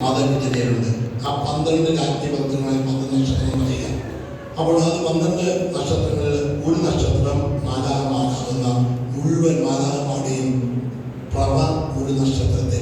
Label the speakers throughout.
Speaker 1: മാതൃകയുണ്ട് ആ പന്ത്രണ്ട് രാജ്യപത്രങ്ങളിൽ പന്ത്രണ്ട് നക്ഷത്രങ്ങൾ പറയുക അപ്പോൾ അത് പന്ത്രണ്ട് നക്ഷത്രങ്ങളിൽ ഒരു നക്ഷത്രം മാലാകമാകാവുന്ന മുഴുവൻ മാലാകമാടെയും പ്രഭ ഒരു നക്ഷത്രത്തെ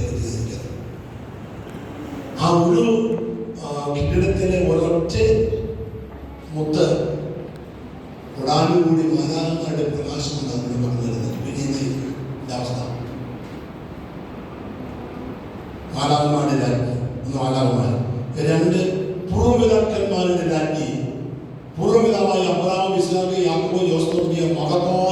Speaker 1: പൂർവ്വപിതാക്കന്മാരുടെ രാജ്ഞി പൂർവ്വപിതാവായ അബ്രാം ഇസ്ലാമി യാക്കോബ് ജോസ്തോക്കിയ മഹത്തായ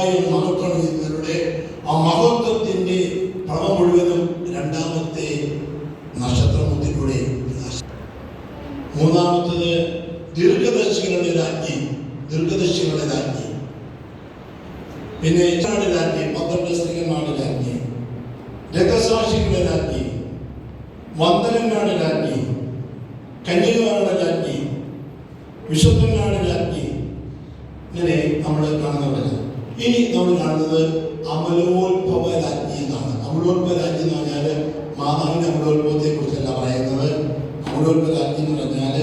Speaker 1: വിശുദ്ധന്മാരുടെ രാജ്ഞി ഇങ്ങനെ നമ്മൾ കാണുന്നത് ഇനി നമ്മൾ കാണുന്നത് അമലോത്ഭവ രാജ്ഞി എന്നാണ് അമലോത്ഭവ രാജ്ഞി എന്ന് പറഞ്ഞാൽ മാതാവിന്റെ അമലോത്ഭവത്തെ കുറിച്ചല്ല പറയുന്നത്. അമലോത്ഭവ രാജ്ഞി എന്ന് പറഞ്ഞാൽ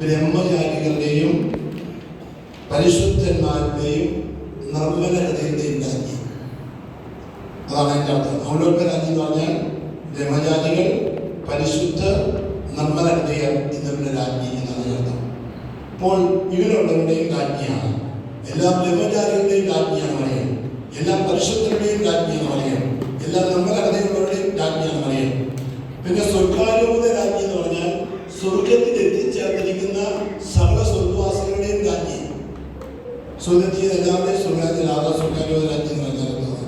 Speaker 1: ബ്രഹ്മചാരികളുടെയും പരിശുദ്ധന്മാരുടെയും നിർമ്മല ഹൃദയന്റെയും രാജ്ഞി അതാണ് എന്റെ അർത്ഥം. അമലോത്ഭവ രാജ്ഞി എന്ന് പറഞ്ഞാൽ ബ്രഹ്മചാരികൾ പരിശുദ്ധ നിർമ്മല ഹൃദയം എന്നിവരുടെ രാജ്ഞി എന്നാണ് അർത്ഥം. അപ്പോൾ ഇവരുള്ളവരുടെയും കാജ്ഞിയാണ് എല്ലാ ബ്രഹ്മചാരികളുടെയും കാജ്ഞിയാണ് എല്ലാ പരിശുദ്ധരുടെയും കാജ്ഞിയാണ് എല്ലാ നിർമ്മല കാജ്ഞിയാണ് മറിയം. പിന്നെ സ്വർഗാരോപത രാജ്ഞി എന്ന് പറഞ്ഞാൽ സ്വർഗത്തിൽ എത്തിച്ചേർന്നിരിക്കുന്ന സകല സ്വർഗവാസികളുടെയും രാജ്ഞി. സ്വർഗത്തിൽ എല്ലാവരുടെയും സ്വർഗത്തിൽ രാധാ സ്വർഗാരോപത രാജ്യം എന്ന് പറഞ്ഞാൽ?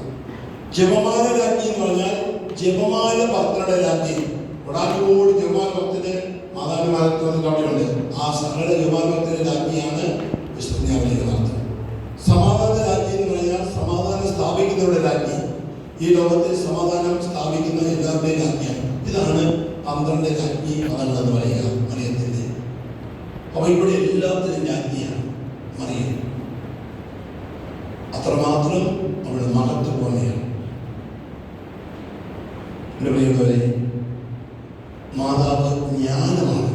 Speaker 1: ജപമാല രാജ്ഞി എന്ന് പറഞ്ഞാൽ ജപമാല ഭക്തരുടെ രാജ്ഞി. ഒടാക്കോട് ജപമാല ഭക്തന് മാതാപിതാക്കൾ ജപമാല ഭക്തരുടെ രാജ്ഞിയാണ് വിശുദ്ധ സമാധാന രാജ്ഞി എന്ന് പറഞ്ഞാൽ സമാധാനം സ്ഥാപിക്കുന്നവരുടെ രാജ്ഞി. ഈ ലോകത്തിൽ സമാധാനം സ്ഥാപിക്കുന്ന എല്ലാവരുടെയും രാജ്ഞിയാണ്. ഇതാണ് പന്ത്രണ്ട് രാജ്ഞി എന്ന് പറയുക മറിയത്തിന്റെ അപ്പൊ ഇവിടെ എല്ലാത്തിനും രാജ്ഞിയാണ് മറിയം. അത്രമാത്രം അവളുടെ മഹത്വപൂർണയാണ് എന്റെ പ്രിയമുള്ളവരെ മാതാവ് ജ്ഞാനമാണ്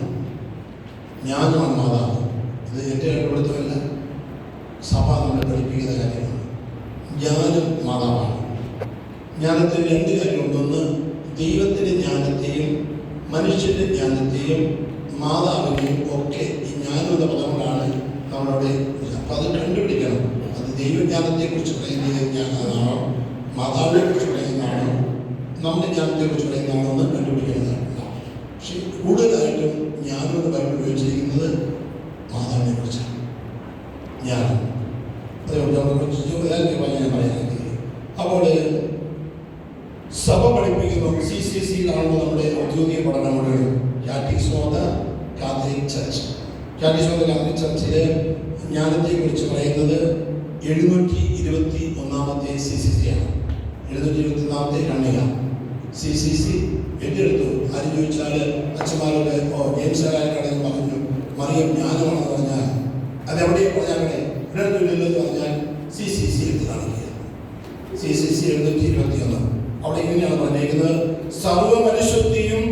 Speaker 1: ജ്ഞാനമാണ് മാതാവ് ഇത് എന്റെ കണ്ടുപിടുത്തമല്ല സഭ നമ്മളെ പഠിപ്പിക്കുന്ന കാര്യമാണ് ജ്ഞാനം മാതാവാണ് ജ്ഞാനത്തിന് രണ്ട് കാര്യമുണ്ട് ദൈവത്തിന്റെ ജ്ഞാനത്തെയും മനുഷ്യന്റെ ജ്ഞാനത്തെയും മാതാവിനെയും ഒക്കെ ഈ ജ്ഞാനം എന്ന പദം കൊണ്ടാണ് നമ്മളവിടെ അപ്പം അത് കണ്ടുപിടിക്കണം. അത് ദൈവജ്ഞാനത്തെക്കുറിച്ച് പറയുന്ന ജ്ഞാനമാണോ മാതാവിനെ കുറിച്ച് പറയുന്നതാണോ? നമ്മുടെ ജ്ഞാനത്തെ കുറിച്ച് പറയുന്നതാണോ എന്ന് കണ്ടുപിടിക്കുന്നതാണ് പക്ഷെ കൂടുതലായിട്ടും ജ്ഞാനം ബൈബിൾ ഉപയോഗിച്ചിരിക്കുന്നത് മാതാവിനെ കുറിച്ചാണ് ജ്ഞാനം അതുകൊണ്ട് നമ്മൾ ഞാൻ പറയാൻ അപ്പോൾ സഭ പഠിപ്പിക്കുന്നു സി സി സിയിലാണല്ലോ നമ്മുടെ ഔദ്യോഗിക ചർച്ച് പറയുന്നത് എഴുന്നൂറ്റി ഇരുപത്തി ഒന്നാമത്തെ സി സി സി ആണ് എഴുന്നൂറ്റി ഇരുപത്തി ഒന്നാമത്തെ കണ്ണിക സി സി സി ആര് ചോദിച്ചാൽ അച്ഛന്മാരുടെ പറഞ്ഞു മറിയം ജ്ഞാനമാണെന്ന് പറഞ്ഞാൽ അതെവിടെ പറഞ്ഞാൽ എന്ന് പറഞ്ഞാൽ സി സി സി എടുത്ത് കാണിക്കുക സി സി സി എഴുന്നൂറ്റി ഇരുപത്തി അവിടെ ഇങ്ങനെയാണ് പറഞ്ഞേക്കുന്നത് സർവ മനുഷ്യത്തെയും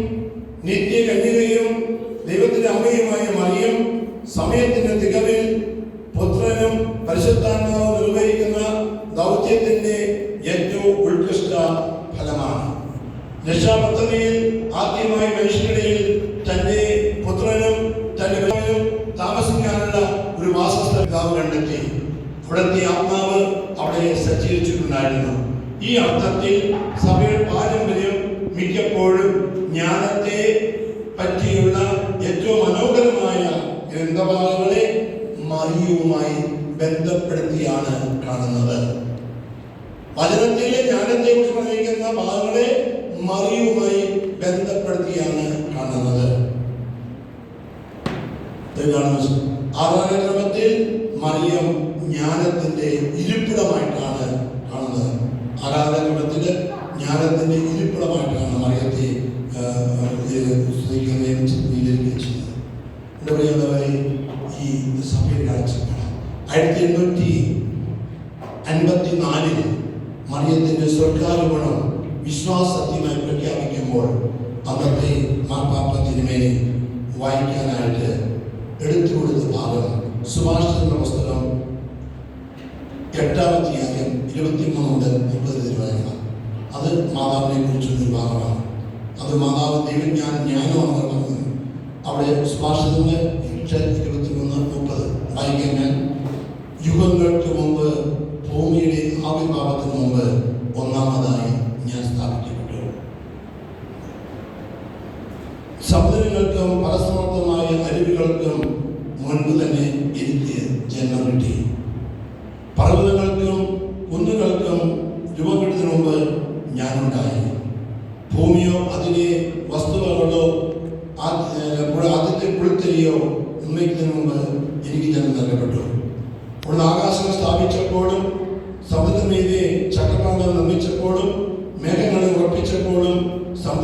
Speaker 1: ഏറ്റവും മനോഹരമായ ഗ്രന്ഥഭാഗങ്ങളെ മറിയുമായി ബന്ധപ്പെടുത്തിയാണ് കാണുന്നത് വചനത്തിലെ ജ്ഞാനത്തെ കുറിച്ച് പറഞ്ഞിരിക്കുന്ന ഭാഗങ്ങളെ മറിയുമായി ബന്ധപ്പെടുത്തിയാണ് കാണുന്നത്. ആരാധനക്രമത്തിൽ മറിയം ജ്ഞാനത്തിന്റെ ഇരിപ്പിടമായിട്ടാണ് കാണുന്നത് ആരാധനക്രമത്തിൽ ജ്ഞാനത്തിന്റെ ഇരിപ്പിടമായിട്ടാണ് മറിയത്തെ ആദ്യം ഈ സഭയുടെ കാഴ്ചപ്പാട് ആയിരത്തി എണ്ണൂറ്റി അൻപത്തിനാലിൽ മറിയത്തിന്റെ സ്വർഗാരോപണം വിശ്വാസത്യമായി പ്രഖ്യാപിക്കുമ്പോൾ അന്ന് അന്നത്തെ മാർപ്പാപ്പ തിരുമേനി വായിക്കാനായിട്ട് എടുത്തു കൊടുത്ത ഭാഗം സുഭാഷിതങ്ങളുടെ പുസ്തകം എട്ടാം അധ്യായം ഇരുപത്തിമൂന്ന് മുതൽ മുപ്പത് തിരുവായണം അത് മാതാവിനെ കുറിച്ചുള്ള ഒരു ഭാഗമാണ്. അത് മാതാവ് ദൈവജ്ഞാൻ ജ്ഞാനമാണ് പറഞ്ഞു അവിടെ സുഭാഷിതങ്ങൾ എട്ട് ഇരുപത്തിമൂന്ന് മുപ്പത്. വായിക്കാൻ ഞാൻ യുഗങ്ങൾക്ക് മുമ്പ് ഭൂമിയുടെ ആവിർഭാവത്തിന് മുമ്പ് ഒന്നാമതായി ഞാൻ സ്ഥാപിക്കപ്പെട്ടു.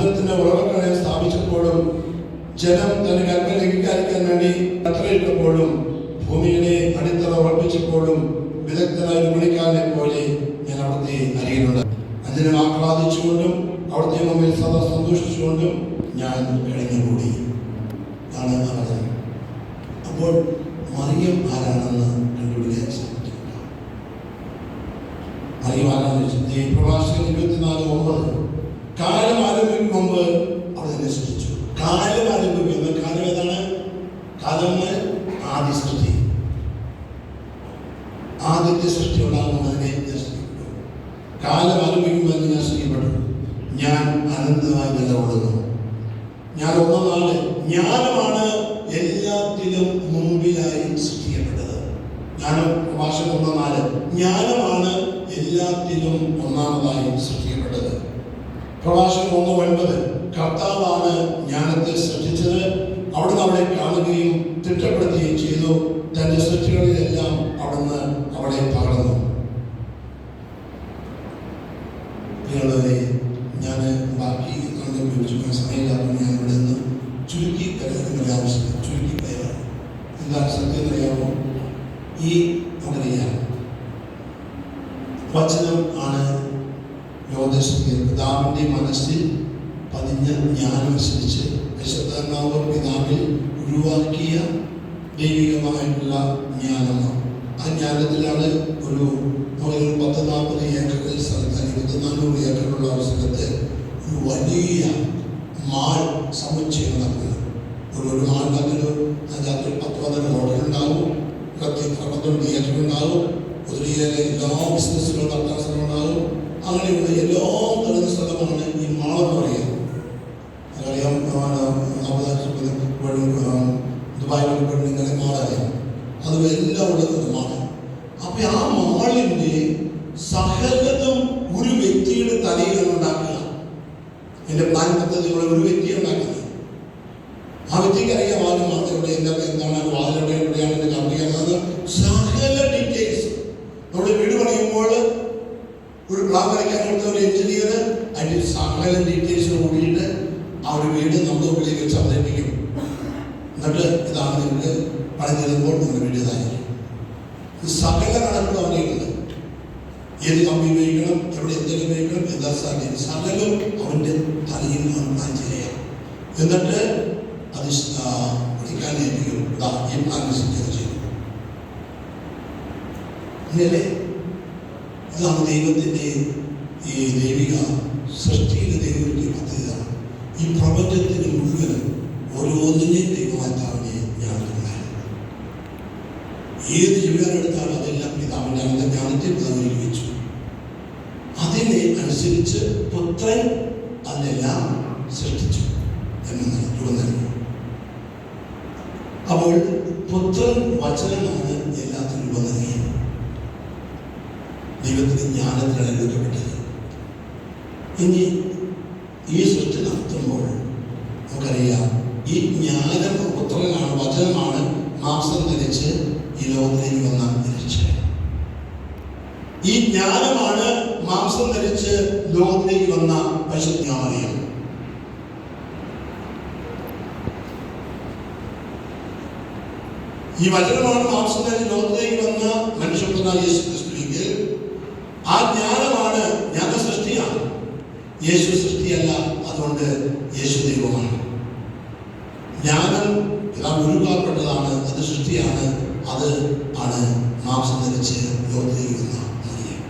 Speaker 1: സമുദ്രത്തിന്റെ ഉറവക്കളെ സ്ഥാപിച്ചപ്പോഴും ജനം തന്റെ കൽപ്പന ലംഘിക്കാതിരിക്കാൻ വേണ്ടി അത്രയിട്ടപ്പോഴും ഭൂമിയുടെ അടിത്തറ ഉറപ്പിച്ചപ്പോഴും വിദഗ്ധനായ ഒരു പോലെ ഞാൻ അവിടുത്തെ അറിയുന്നുണ്ട് അതിനെ ആഹ്ലാദിച്ചുകൊണ്ടും അവിടുത്തെ മുമ്പിൽ സദാ സന്തോഷിച്ചുകൊണ്ടും ഞാൻ കഴിഞ്ഞുകൂടി ആണ് അവൻ അപ്പോൾ മറിയം ആരാണെന്ന് കണ്ടുപിടിക്കാൻ ശ്രമിക്കുക മറിയം ആരാണെന്ന് വെച്ചാൽ പ്രഭാഷകൻ ഇരുപത്തിനാല് ഒമ്പത്. കാലം മുമ്പ് അവിടെ തന്നെ സൃഷ്ടിച്ചു കാലം ആരംഭിക്കുന്ന കാലം ഏതാണ് കാലം എന്ന് ആദ്യ സൃഷ്ടി ആദ്യത്തെ സൃഷ്ടി ഉണ്ടാകുന്നതിനെ ഞാൻ സൃഷ്ടിക്കപ്പെട്ടു കാലം ആരംഭിക്കുമ്പോൾ ഞാൻ സൃഷ്ടിക്കപ്പെട്ടു ഞാൻ അനന്തമായി നിലകൊള്ളുന്നു ഞാൻ ഒന്നാം നാൾ ജ്ഞാനമാണ് എല്ലാത്തിലും മുമ്പിലായി സൃഷ്ടിക്കപ്പെട്ടത് ജ്ഞാനം ഭാഷ ഒന്നാം നാല് ജ്ഞാനമാണ് എല്ലാത്തിലും ഒന്നാമതായി സൃഷ്ടിക്കപ്പെട്ടത് പ്രഭാഷണം ഒന്ന് ഒൻപത്. കർത്താവാണ് ജ്ഞാനത്തെ സൃഷ്ടിച്ചത്. അവിടുന്ന് അവളെ കാണുകയും തിട്ടപ്പെടുത്തുകയും ചെയ്തു. തന്റെ സൃഷ്ടികളിലെല്ലാം അവിടുന്ന് അവളെ പകർന്നു പ്രിയമുള്ളവരെ ഞാൻ ബാക്കി കണ്ട് ഉപയോഗിച്ചു സമയമില്ലാത്തപ്പോൾ ഞാൻ ഇവിടെ നിന്ന് ചുരുക്കി കരുതുന്ന ആവശ്യമില്ല ചുരുക്കി പറയാം എന്താണ് സത്യം എന്നറിയാമോ ഈ നമുക്കറിയാം വചനം ആണ് ലോകദേശത്തെ പിതാവിന്റെ മനസ്സിൽ പതിഞ്ഞ ജ്ഞാനം അനുസരിച്ച് വിശുദ്ധാത്മാവ് പിതാവിൽ ഉരുവാക്കിയ ദൈവികമായിട്ടുള്ള ജ്ഞാനമാണ്. ആ ജ്ഞാനത്തിലാണ് ഒരു ഒരു പത്ത് നാൽപ്പത് ഏക്കറിൽ സ്ഥലത്ത് ഇരുപത്തി നാനൂറ് ഏക്കറുള്ള ഒരു സ്ഥലത്ത് ഒരു വലിയ മാൾ സമുച്ചയം നടക്കുന്നത്. ഒരു ഒരു മാളിനകത്തൊരു അതിനകത്ത് ഒരു പത്ത് പന്ത്രണ്ട് ഹോട്ടൽ ഉണ്ടാവും. പത്ത് പന്ത്രണ്ട് തിയേറ്റർ ഒത്തിരിയേറെ എല്ലാ ബിസിനസ്സുകളും നടത്താൻ സ്ഥലമുണ്ടാകും അങ്ങനെയുള്ള എല്ലാം തരുന്ന സ്ഥലമാണ് ഈ മാളെന്ന് പറയുന്നത് അറിയാം ദുബായിലൊക്കെ പോയിട്ട് ഇങ്ങനെ മാളറിയാം അത് എല്ലാം ഉള്ളത് മാൾ. അപ്പൊ ആ മാളിന്റെ സകലതും ഒരു വ്യക്തിയുടെ തലയിലാണ് ഉണ്ടാക്കുക. എന്റെ പ്ലാൻ പദ്ധതിയുള്ള ഒരു വ്യക്തിയെ ഉണ്ടാക്കുന്നത് ആ വ്യക്തിക്ക് അറിയാം ആദ്യം മാത്രം ഇവിടെ എന്താ എന്താണ് വാതിലെവിടെ എവിടെയാണ് എന്റെ കമ്പനി സകല ഡീറ്റെയിൽസ് നമ്മുടെ വീട് പണിയുമ്പോൾ വരയ്ക്കാൻ കൊടുത്ത ഒരു എഞ്ചിനീയർ അതിൽ സകല ഡീറ്റെയിൽസ് കൂടിയിട്ട് ആ വീട് നമ്മുടെ മുമ്പിലേക്ക് വെച്ച് അവതരിപ്പിക്കും. എന്നിട്ട് ഇതാണ് നിങ്ങൾക്ക് പണി തരുമ്പോൾ ഇത് സകല കണക്കുകൾ അവനെയുണ്ട് ഏത് കമ്പി ഉപയോഗിക്കണം എവിടെ എന്തെങ്കിലും ഉപയോഗിക്കണം എന്താ സാധ്യം സകലം അവന്റെ തലയിൽ പ്ലാൻ ചെയ്യാം എന്നിട്ട് അത് പഠിക്കാൻ ഏൽപ്പിക്കും ഈ പ്ലാൻ ചെയ്യും ഇങ്ങനെ ഇതാണ് ദൈവത്തിന്റെ ഈ ദൈവിക സൃഷ്ടിയുടെ ദൈവത്തിന്റെ പദ്ധതിയാണ് ഈ പ്രപഞ്ചത്തിന് മുഴുവൻ ഓരോന്നിനെയും ദൈവമാറ്റാവിനെ ഞാൻ ഏത് ജീവിതം എടുത്താലും അതെല്ലാം പിതാവിന്റെ അവന്റെ ജ്ഞാനത്തെ പിതാവിൽ വെച്ചു അതിനെ അനുസരിച്ച് പുത്രൻ അതെല്ലാം സൃഷ്ടിച്ചു എന്ന് തുടർന്നു അപ്പോൾ പുത്രൻ വചനമാണ് എല്ലാത്തിനും രൂപം നൽകിയത് ദൈവത്തിന്റെ ജ്ഞാനത്തിന് എടുക്കപ്പെട്ടത് ഇനി ഈ സൃഷ്ടി നടത്തുമ്പോൾ നമുക്കറിയാം ഈ ജ്ഞാനം പുത്രനാണ് വചനമാണ് മാംസം ധരിച്ച് ഈ ലോകത്തിലേക്ക് വന്ന രക്ഷകൻ ഈ ജ്ഞാനമാണ് മാംസം ധരിച്ച് ലോകത്തിലേക്ക് വന്ന പരിശുദ്ധാമറിയം ഈ വചനമാണ് മാംസം ധരിച്ച് ലോകത്തിലേക്ക് വന്ന മനുഷ്യപുത്രനായ യേശു ആ ജ്ഞാനമാണ് ഞങ്ങൾ സൃഷ്ടിയാണ്. യേശു സൃഷ്ടിയല്ല അത് അതുകൊണ്ട് യേശു ദൈവമാണ്. ജ്ഞാനം എല്ലാം ഒഴിവാക്കപ്പെട്ടതാണ് അത് സൃഷ്ടിയാണ് അത് ആണ് മാംസം ധരിച്ച് മറിയം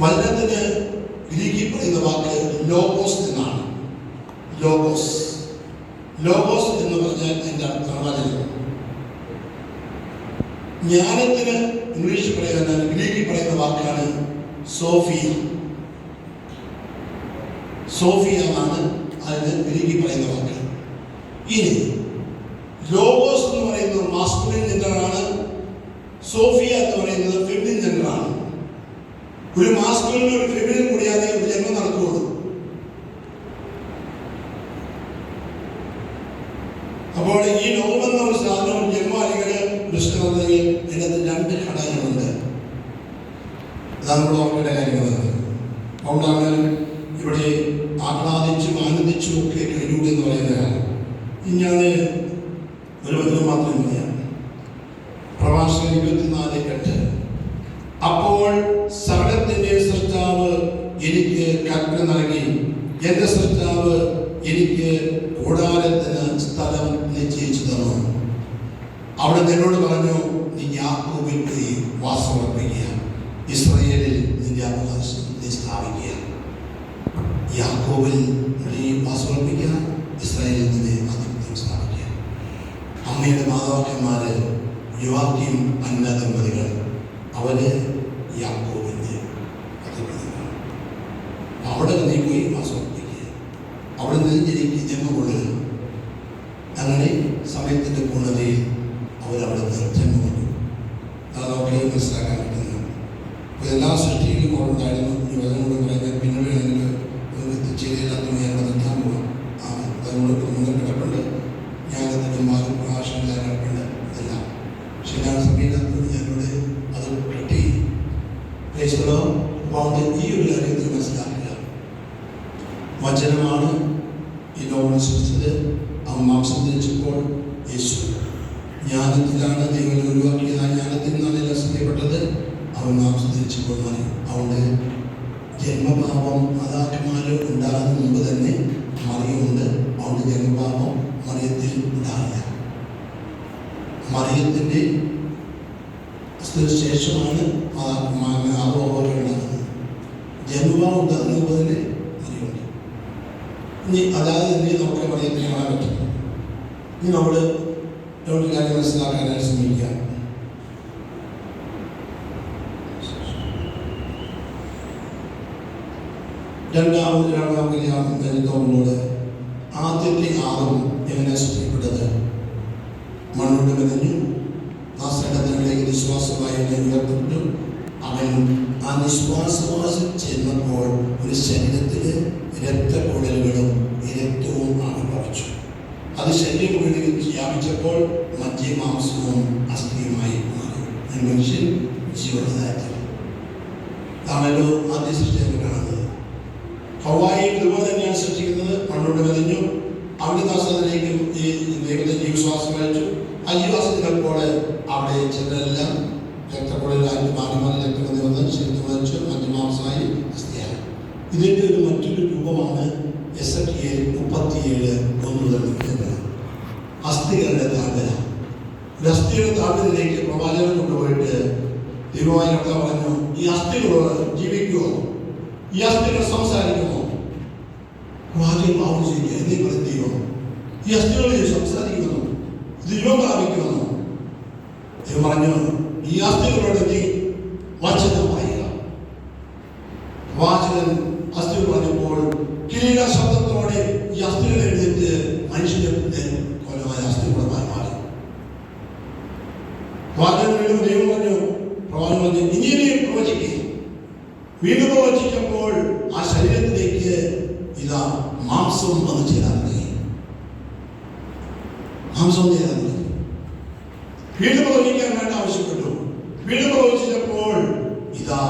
Speaker 1: വചനത്തിന് ഗ്രീക്കിൽ പറയുന്ന വാക്ക് ലോഗോസ് എന്നാണ്. ലോഗോസ്. ലോഗോസ് എന്ന് പറഞ്ഞാൽ എന്താണ് അർത്ഥം ജ്ഞാനത്തിന് ഗ്രീക്കിൽ സോഫി. സോഫിയ എന്നാണ് അതിന് ഗ്രീക്കിൽ പറയുന്ന വാക്ക്. ഇനി ലോഗോസ് എന്ന് പറയുന്നത് മാസ്കുലിൻ ജെൻഡറാണ് സോഫിയ എന്ന് പറയുന്നത് ഫെമിനിൻ ജെൻഡറാണ് ഒരു മാസ്കുലിനും ഒരു ഫെമിനിനും കൂടിയാതെ ഒരു ജന്മം നടക്കുകയുള്ളൂ. അപ്പോൾ ഈ ലോകമെന്ന ഒരു സാധനം ഒരു ജന്മം രണ്ട് ഘടകങ്ങളുണ്ട് അതാണ് നമ്മൾ ഓർക്കേണ്ട കാര്യങ്ങൾ അതുകൊണ്ടാണ് ഇവിടെ ആഹ്ലാദിച്ചും ആനന്ദിച്ചും ഒക്കെ കഴിഞ്ഞു എന്ന് പറയുന്നതാണ് ഇനി ഞാൻ ഒരു വചനം മാത്രം പറയാം പ്രഭാഷകൻ ഇരുപത്തിനാല് എട്ട് അപ്പോൾ സകലത്തിന്റെ സൃഷ്ടാവ് എനിക്ക് കൽപ്പന നൽകി. എന്റെ സൃഷ്ടാവ് എനിക്ക് കൂടാരത്തിന് സ്ഥലം നിശ്ചയിച്ചു തന്നു. അവിടെ എന്നോട് പറഞ്ഞു നീ യാക്കോബിൽ പോയി വാസമർപ്പിക്കുക. ഇസ്രയേലിൽ അവിടെ നിന്ന് എനിക്ക് ജന്മം അങ്ങനെ സമയത്തിന്റെ പൂർണതയിൽ അവരവിടെ നിന്ന് ജന്മം കൊണ്ടു. അത് നമുക്ക് മനസ്സിലാക്കാൻ പറ്റുന്നു അപ്പോൾ എല്ലാ സൃഷ്ടിയിലും അവിടെ ഉണ്ടായിരുന്നു ഈ വചനം പറയുന്നത് പിന്നീട് ചെയ്തില്ലാത്ത ഞാൻ നിർത്താൻ പോകാം ആ അതുകൊണ്ട് മുന്നിൽ കിടപ്പുണ്ട് ജ്ഞാനത്തിന്റെ മാർഗം ഭാഷകളെ കിടപ്പുണ്ട് ഇതെല്ലാം പക്ഷെ ഞാൻ സമയത്ത് ഞാനിവിടെ അത് കിട്ടി പ്രേക്ഷകരോ അപ്പോൾ ഈ ഒരു കാര്യത്തിൽ മനസ്സിലാക്കുക വചനമാണ് സൃഷ്ടിച്ചത് അവൻ മാംസം ധരിച്ചപ്പോൾ യേശു ജ്ഞാനത്തിലാണ് ദൈവം ഒഴിവാക്കിയത്. ആ ജ്ഞാനത്തിൽ നിന്നാണ് എല്ലാം സത്യപ്പെട്ടത് അവൻ മാംസം ധരിച്ചപ്പോൾ ജന്മഭാവം മാതാപിമാര് ഉണ്ടാകുന്ന മുമ്പ് തന്നെ മറിയുണ്ട് അതുകൊണ്ട് ജന്മഭാവം മറിയത്തിൽ ഉണ്ടാകില്ല മറിയത്തിന്റെ ശേഷമാണ് ആവോഹോരം ഉണ്ടാകുന്നത് ജന്മഭാവം ഉണ്ടാകുന്ന മുമ്പ് തന്നെ ഇനി അതായത് തന്നെ നമുക്ക് മറിയത്തിനെ കാണാൻ പറ്റും. ഇനി നമ്മൾ രണ്ട് കാര്യം മനസ്സിലാക്കാനായി ശ്രമിക്കുക. രണ്ടാമത് രണ്ടാം കല്യാണം കഴിഞ്ഞതോടുകൂടെ ആദ്യത്തെ ആദം എങ്ങനെ സൃഷ്ടിക്കപ്പെട്ടത് മണ്ണോട് മെനഞ്ഞു ആ സ്ഥലത്തിലേക്ക് വിശ്വാസമായി ഉയർത്തപ്പെട്ടു അവൻ ആ നിശ്വാസവാസം ചെന്നപ്പോൾ ഒരു ശരീരത്തിൽ രക്തക്കുഴലുകളും ശരീരം മുഴുവൻ വ്യാപിച്ചപ്പോൾ മധ്യ മാംസവും അസ്ഥിയുമായി മാറി. മനുഷ്യൻ ജീവനത്തിൽ ആണല്ലോ ആദ്യ സൃഷ്ടിയൊക്കെ കാണുന്നത്. ഹവായി ഇതുപോലെ തന്നെയാണ് സൃഷ്ടിക്കുന്നത്. മണ്ണോട് മെതഞ്ഞു. അവിടുത്തെ ദാസത്തിലേക്കും ഈ ദൈവത്തെ ജീവശ്വാസം കഴിച്ചു ആ ജീവാസത്തിനപ്പോൾ അവിടെ ചിലരെല്ലാം രക്തക്കുഴലായിട്ട് മാറി മാറി രക്തം വന്ന് ശരീരത്തിൽ വച്ചു മധ്യമാംസമായി അസ്ഥിയായി. ഇതിന്റെ ഒരു മറ്റൊരു രൂപമാണ് എസ് എഫ് എ മുപ്പത്തിയേഴ് ഒന്ന് നിൽക്കുന്നത് അസ്ഥികളുടെ താഴ്വര ഒരു അസ്ഥിയുടെ താഴ്വരയിലേക്ക് പ്രവാചകൻ കൊണ്ടുപോയിട്ട് ദൈവമായ കർത്താവ് പറഞ്ഞു ഈ അസ്ഥികളോട് ജീവിക്കുമോ ഈ അസ്ഥികൾ സംസാരിക്കുമോ പ്രവാചകൻ ആവും ചെയ്യുക എന്നീ പറയും ദൈവം ഈ അസ്ഥികളിൽ സംസാരിക്കുന്നു ഇത് ജീവൻ പ്രാപിക്കുമെന്നോ ദൈവം പറഞ്ഞു ഈ അസ്ഥികളോട് നീ വചനം പറഞ്ഞു ഇനിയും പ്രവചിക്കുകയും വീണ്ടും പ്രവചിക്കുമ്പോൾ ആ ശരീരത്തിലേക്ക് ഇതാ മാംസവും വന്നു ചേരാൻ തുടങ്ങി. മാംസം ചേരാൻ തുടങ്ങി. വീണ്ടും പ്രവചിക്കാൻ വേണ്ട ആവശ്യപ്പെട്ടു. വീണ്ടും പ്രവചിച്ചപ്പോൾ ഇതാ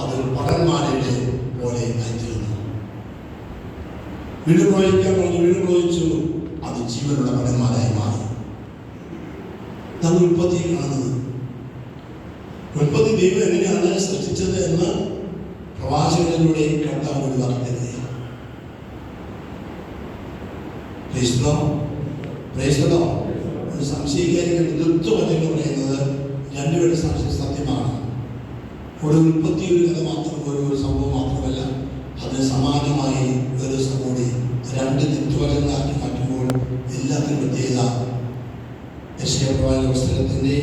Speaker 1: അത് പടന്മാരുടെ പോലെ ആയിത്തീർന്നു വീണ്ടും പ്രവചിക്കാൻ പറഞ്ഞു വീണ്ടും പ്രവചിച്ചു അത് ജീവനുള്ള പടന്മാരായി മാറി നമ്മൾ ഉൽപ്പത്തി കാണുന്നത് ഉൽപ്പത്തി ദൈവം എങ്ങനെയാണ് സൃഷ്ടിച്ചത് എന്ന് പ്രവാചകനിലൂടെ കർത്താവ് ഒരു സംശയിക്കാതിരിക്കുന്ന ദുത്വവചനം പറയുന്നത് രണ്ടുപേരുടെ സംശയം സത്യമാണ്. ഒരു ഉൽപ്പത്തി ഒരു കഥ മാത്രം ഒരു സംഭവം മാത്രമല്ല അതിന് സമാനമായി ഒരു കൂടി രണ്ട് ദുത്വവചനങ്ങളാക്കി മാറ്റുമ്പോൾ എല്ലാത്തിനും പ്രത്യേകത. യശയപ്രവാചക പുസ്തകത്തിന്റെ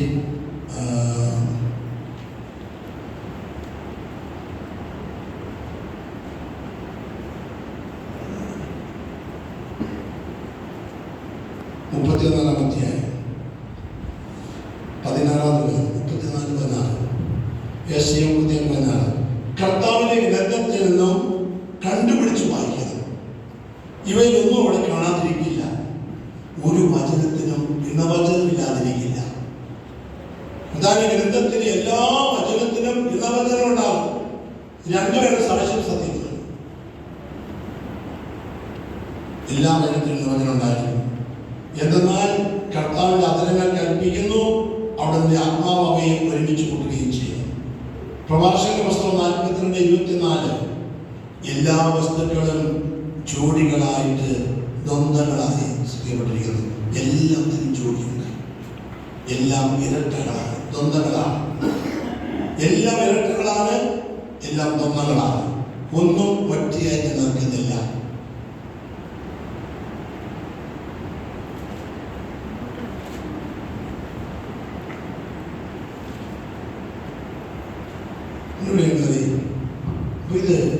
Speaker 1: മുപ്പത്തിയൊന്നാം അധ്യായം. പതിനാറാം ദിവസം മുപ്പത്തിനാല് പതിനാറ്. യശയ മുപ്പത്തിയൊന്ന് പതിനാറ്. കർത്താവിനെ ഗ്രന്ഥത്തിൽ നിന്നും കണ്ടുപിടിച്ച് വായിക്കണം ഇവയിലൊന്നും അവിടെ കാണാതിരിക്കില്ല. ഒരു വചനത്തിനും ഇണവചനമില്ലാതിരിക്കില്ല അതാണ് ഗ്രന്ഥത്തിലെ എല്ലാ വചനത്തിനും ഇണവചനം ഉണ്ടാകും. രണ്ടുപേരുടെ സാക്ഷ്യം സത്യമാണ്. എല്ലാ വചനത്തിനും ഇണവചനം ഉണ്ടായിരിക്കും. എന്തെന്നാൽ കർത്താവിന്റെ അതിരങ്ങൾ കൽപ്പിക്കുന്നു അവിടുന്ന് ആത്മാവ് അവയെ ഒരുമിച്ച് കൂട്ടുകയും ചെയ്യും പ്രഭാഷക പുസ്തകം നാൽപ്പത്തിരണ്ട് ഇരുപത്തിനാല്. എല്ലാ വസ്തുക്കളും ജോഡികളായിട്ട് ദ്വന്ദ്ങ്ങളായി ചെയ്യപ്പെട്ടിരിക്കുന്നു എല്ലാത്തിനും ജോഡിയുണ്ട്. എല്ലാം ഇരട്ടകളാണ് ദ്വന്ദ്ങ്ങളാണ് എല്ലാം ഇരട്ടകളാണ് എല്ലാം ദ്വന്ദ്ങ്ങളാണ് ഒന്നും ഒറ്റയായിട്ട് നിൽക്കുന്നില്ല ഇവിടെ കയറി അപ്പൊ